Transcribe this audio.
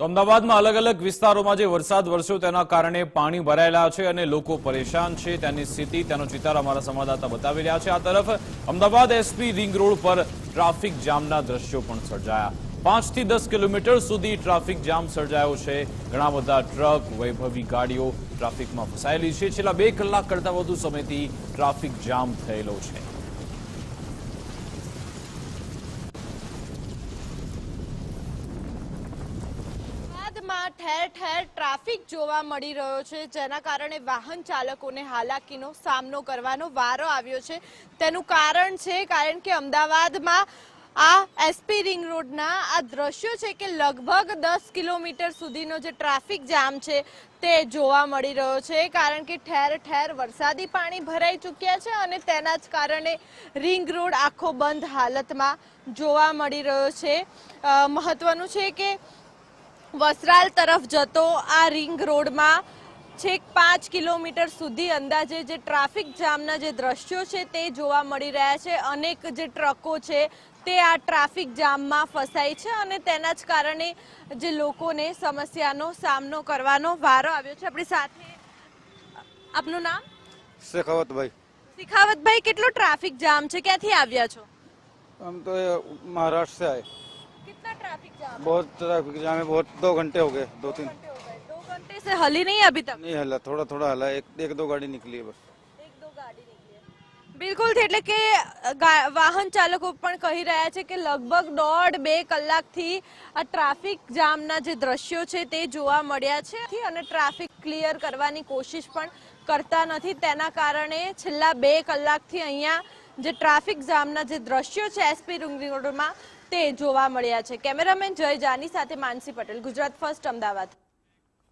તો અમદાવાદમાં અલગ અલગ વિસ્તારોમાં જે વરસાદ વરસ્યો તેના કારણે પાણી ભરાયેલા છે અને લોકો પરેશાન છે. તેની સ્થિતિ, તેનો ચિતાર અમારા સંવાદદાતા બતાવી રહ્યા છે. આ તરફ અમદાવાદ એસપી રિંગ રોડ પર ટ્રાફિક જામના દ્રશ્યો પણ સર્જાયા. પાંચથી દસ કિલોમીટર સુધી ટ્રાફિક જામ સર્જાયો છે. ઘણા બધા ટ્રક, વૈભવી ગાડીઓ ટ્રાફિકમાં ફસાયેલી છે. છેલ્લા બે કલાક કરતા વધુ સમયથી ટ્રાફિક જામ થયેલો છે. અમદાવાદમાં ઠેર ઠેર ટ્રાફિક જોવા મળી રહ્યો છે, જેના કારણે વાહન ચાલકોને હાલાકીનો સામનો કરવાનો વારો આવ્યો છે. તેનું કારણ છે, કારણ કે અમદાવાદમાં આ એસપી રિંગ રોડના આ દ્રશ્યો છે કે લગભગ દસ કિલોમીટર સુધીનો જે ટ્રાફિક જામ છે, તે જોવા મળી રહ્યો છે, કારણ કે ઠેર ઠેર વરસાદી પાણી ભરાઈ ચૂક્યા છે અને તેના જ કારણે રિંગ રોડ આખો બંધ હાલતમાં જોવા મળી રહ્યો છે. મહત્વનું છે કે વસ્ત્રાલ તરફ જતો આ રિંગ રોડમાં છેક પાંચ કિલોમીટર સુધી અંદાજે જે ટ્રાફિક જામના જે દ્રશ્યો છે તે જોવા મળી રહ્યા છે. અનેક જે ટ્રકો છે તે આ ટ્રાફિક જામમાં ફસાય છે અને તેના જ કારણે જે લોકોને સમસ્યાનો સામનો કરવાનો વારો આવ્યો છે. આપણી સાથે આપનું નામ? શેખાવતભાઈ. શેખાવતભાઈ કેટલો ટ્રાફિક જામ છે? ક્યાંથી આવ્યા છો? આમ તો મહારાષ્ટ્ર महाराष्ट्र से आए કેટલા ટ્રાફિક જામ बहुत ट्रैफिक जाम है बहुत दो घंटे हो गए दो तीन दो घंटे से हली नहीं अभी तक नहीं हला थोड़ा थोड़ा हला एक एक दो गाड़ी निकली है बस એક દો ગાડી નીકળી છે. બિલકુલ એટલે કે ગા- વાહન ચાલકો પણ કહી રહ્યા છે કે લગભગ દોઢ બે કલાકથી આ ટ્રાફિક જામના જે દ્રશ્યો છે તે જોવા મળ્યા છે અને ટ્રાફિક ક્લિયર કરવાની કોશિશ પણ કરતા નથી તેના કારણે છેલ્લા બે કલાકથી અહીંયા જે ટ્રાફિક જામના જે દ્રશ્યો છે એસપી રિંગ રોડમાં તે જોવા મળ્યા છે. કેમેરામેન જય જાની સાથે માનસી પટેલ ગુજરાત ફર્સ્ટ અમદાવાદ.